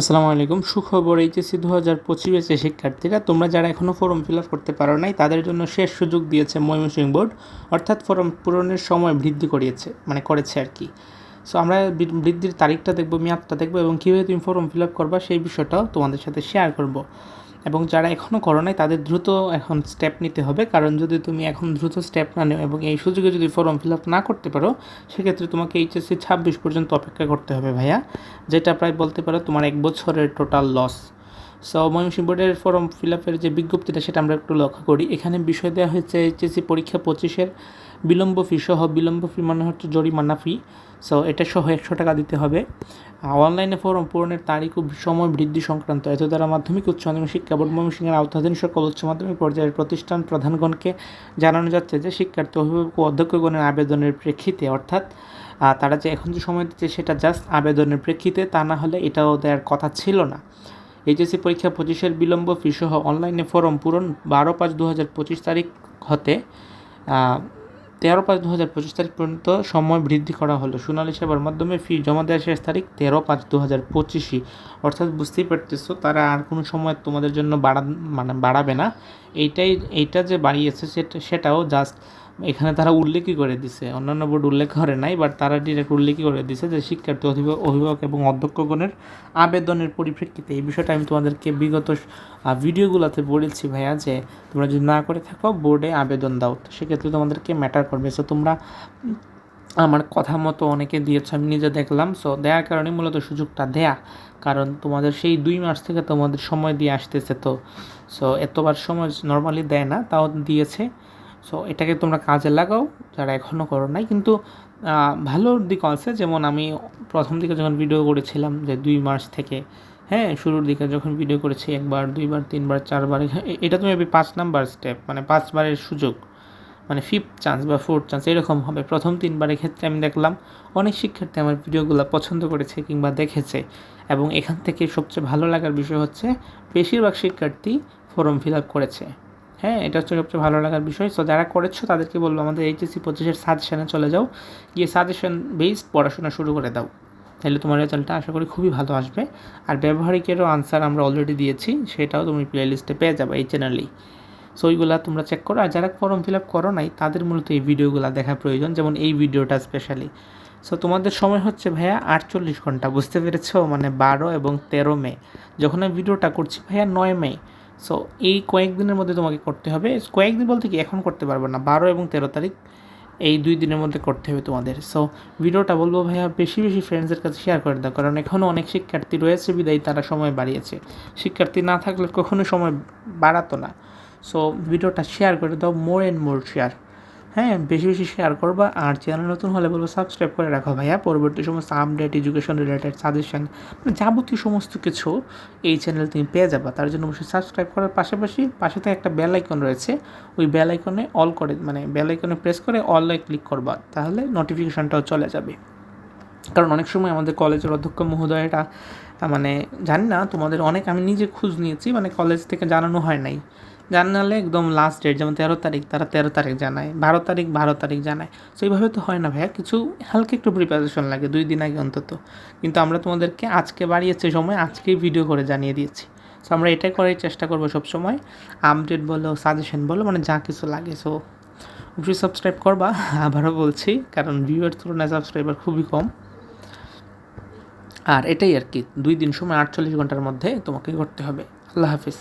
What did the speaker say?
আসসালামু আলাইকুম। সুখবর এইচএসসি দু হাজার পঁচিশে শিক্ষার্থীরা, তোমরা যারা এখনও ফর্ম ফিল আপ করতে পারো নাই, তাদের জন্য শেষ সুযোগ দিয়েছে ময়মনসিংহ বোর্ড। অর্থাৎ ফর্ম পূরণের সময় বৃদ্ধি করিয়েছে মানে করেছে আর কি। সো আমরা বৃদ্ধির তারিখটা দেখব, মেয়াদটা দেখব এবং কীভাবে তুমি ফর্ম ফিল আপ করবা সেই বিষয়টাও তোমাদের সাথে শেয়ার করব। এবং যারা এখনও করো নাই, তাদের দ্রুত এখন স্টেপ নিতে হবে। কারণ যদি তুমি এখন দ্রুত স্টেপ না নেও এবং এই সুযোগে যদি ফর্ম ফিল আপ না করতে পারো, সেক্ষেত্রে তোমাকে এইচএসসি ছাব্বিশ পর্যন্ত অপেক্ষা করতে হবে ভাইয়া, যেটা প্রায় বলতে পারো তোমার এক বছরের টোটাল লস সো ময়মনসিংহ বোর্ডের ফর্ম ফিল আপের যে বিজ্ঞপ্তিটা, সেটা আমরা একটু লক্ষ্য করি। এখানে বিষয় দেওয়া হয়েছে এইচএসসি পরীক্ষা পঁচিশের। বিলম্ব ফি সহ, বিলম্ব ফি মানে হচ্ছে জরিমানা ফি সো এটা সহ একশো টাকা দিতে হবে। অনলাইনে ফর্ম পূরণের তারিখ ও সময় বৃদ্ধি সংক্রান্ত এত দ্বারা মাধ্যমিক, উচ্চ মাধ্যমিক শিক্ষা বোর্ড, ময়মনসিংহের আওতাধীন সকল উচ্চ মাধ্যমিক পর্যায়ের প্রতিষ্ঠান প্রধানগণকে জানানো যাচ্ছে যে শিক্ষার্থী, অভিভাবক ও অধ্যক্ষগণের আবেদনের প্রেক্ষিতে, অর্থাৎ তারা যে এখন যে সময় দিচ্ছে সেটা জাস্ট আবেদনের প্রেক্ষিতে, তা না হলে এটাও দেওয়ার কথা ছিল না। এইচএসসি পরীক্ষা পঁচিশের বিলম্ব ফি সহ অনলাইনে ফর্ম পূরণ বারো পাঁচ দু হাজার পঁচিশ তারিখ হতে তেরো পাঁচ দু হাজার পঁচিশ তারিখ পর্যন্ত সময় বৃদ্ধি করা হলো। সোনালী সেবার মাধ্যমে ফি জমা দেওয়ার শেষ তারিখ তেরো পাঁচ দু হাজার পঁচিশই। অর্থাৎ বুঝতেই পারতেছো, তারা আর কোনো সময় তোমাদের জন্য বাড়া মানে বাড়াবে না। এইটাই এইটা যে বাড়িয়েছে সেটা সেটাও জাস্ট এখানে তারা উল্লেখই করে দিছে। অন্যান্য বোর্ড উল্লেখ করে নাই বাট তারা ডিরেক্ট উল্লেখই করে দিছে যে শিক্ষার্থী অভিভাবক অভিভাবক এবং অধ্যক্ষগণের আবেদনের পরিপ্রেক্ষিতে। এই বিষয়টা আমি তোমাদেরকে বিগত ভিডিওগুলোতে বলেছি ভাইয়া যে তোমরা যদি না করে থাকো বোর্ডে আবেদন দাও। সেক্ষেত্রে তোমাদেরকে ম্যাটার করবে। সো তোমরা আমার কথা মতো অনেকে দিয়েছ, আমি নিজে দেখলাম। সো দেওয়ার কারণে মূলত সুযোগটা দেয়া। কারণ তোমাদের সেই দুই মাস থেকে তোমাদের সময় দিয়ে আসতেছে তো। সো এতবার সময় নর্মালি দেয় না, তাও দিয়েছে। সো এটাকে তোমরা কাজে লাগাও, যারা এখনও করো নাই। কিন্তু ভালো দিক আছে, যেমন আমি প্রথম দিকে যখন ভিডিও করেছিলাম যে দুই মাস থেকে হ্যাঁ শুরুর দিকে যখন ভিডিও করেছি একবার, দুইবার, তিনবার, চারবার এটা তুমি পাঁচ নাম্বার স্টেপ মানে পাঁচবারের সুযোগ মানে ফিফথ চান্স বা ফোর্থ চান্স এরকম হবে। প্রথম তিনবারের ক্ষেত্রে আমি দেখলাম, অনেক শিক্ষার্থী আমার ভিডিওগুলো পছন্দ করেছে কিংবা দেখেছে, এবং এখান থেকে সবচেয়ে ভালো লাগার বিষয় হচ্ছে, বেশিরভাগ শিক্ষার্থী ফর্ম ফিল আপ করেছে। হ্যাঁ এটা হচ্ছে সবচেয়ে ভালো লাগার বিষয়। সো যারা করেছ, তাদেরকে বলব আমাদের এইচএসসি পঁচিশের সাজেশনে চলে যাও। গিয়ে সাজেশন বেসড পড়াশোনা শুরু করে দাও। তাহলে তোমার রেজাল্টটা আশা করি খুবই ভালো আসবে। আর ব্যবহারিকেরও আনসার আমরা অলরেডি দিয়েছি, সেটাও তুমি প্লে লিস্টে পেয়ে যাবে এই চ্যানেলেই সো ওইগুলা তোমরা চেক করো। আর যারা ফর্ম ফিল আপ করো নাই, তাদের মূলত এই ভিডিওগুলো দেখা প্রয়োজন, যেমন এই ভিডিওটা স্পেশালি সো তোমাদের সময় হচ্ছে ভাইয়া আটচল্লিশ ঘণ্টা, বুঝতে পেরেছ? মানে বারো এবং তেরো মে। যখন আমি ভিডিওটা করছি ভাইয়া নয় মে। সো এই কয়েকদিনের মধ্যে তোমাকে করতে হবে। কয়েকদিন বলতে কি, এখন করতে পারবে না। বারো এবং তেরো তারিখ, এই দুই দিনের মধ্যে করতে হবে তোমাদের। সো ভিডিওটা বলব ভাইয়া, বেশি বেশি ফ্রেন্ডসের কাছে শেয়ার করে দাও। কারণ এখনও অনেক শিক্ষার্থী রয়েছে, বিদায়ী তারা সময় বাড়িয়েছে। শিক্ষার্থী না থাকলে কখনো সময় বাড়াতো না। সো ভিডিওটা শেয়ার করে দাও মোর অ্যান্ড মোর শেয়ার হ্যাঁ বেশি বেশি শেয়ার করবা আর চ্যানেল নতুন হলে বলব সাবস্ক্রাইব করে রাখো ভাইয়া। পরবর্তী সমস্ত আপডেট এডুকেশন রিলেটেড সাজেশন যাবতীয় সমস্ত কিছু এই চ্যানেল তুমি পেয়ে যাবা। তার জন্য অবশ্যই সাবস্ক্রাইব করার পাশাপাশি পাশে থেকে একটা বেল আইকন রয়েছে। ওই বেল আইকনে অল করে মানে বেল আইকনে প্রেস করে অলে ক্লিক করবা। তাহলে নোটিফিকেশনটাও চলে যাবে। কারণ অনেক সময় আমাদের কলেজের অধ্যক্ষ মহোদয়টা মানে জানি না, তোমাদের অনেক আমি নিজে খোঁজ নিয়েছি মানে কলেজ থেকে জানানো হয় নাই। জানালে একদম লাস্ট ডেট যেমন তেরো তারিখ, তারা তেরো তারিখ জানায়, বারো তারিখ বারো তারিখ জানায়। সো এইভাবে তো হয় না ভাইয়া, কিছু হালকা একটু প্রিপারেশন লাগে, দুই দিন আগে অন্তত। কিন্তু আমরা তোমাদেরকে আজকে বাড়িয়েছে সময় আজকেই ভিডিও করে জানিয়ে দিয়েছি। সো আমরা এটাই করার চেষ্টা করব সবসময়। আপডেট বলো সাজেশন বলো মানে যা কিছু লাগে। সো অবশ্যই সাবস্ক্রাইব করবা, আবারও বলছি, কারণ ভিউয়ের তুলনায় সাবস্ক্রাইবার খুবই কম। আর এটাই আর কি, দুই দিন সময় আটচল্লিশ ঘণ্টার মধ্যে তোমাকে করতে হবে। আল্লাহ হাফিজ।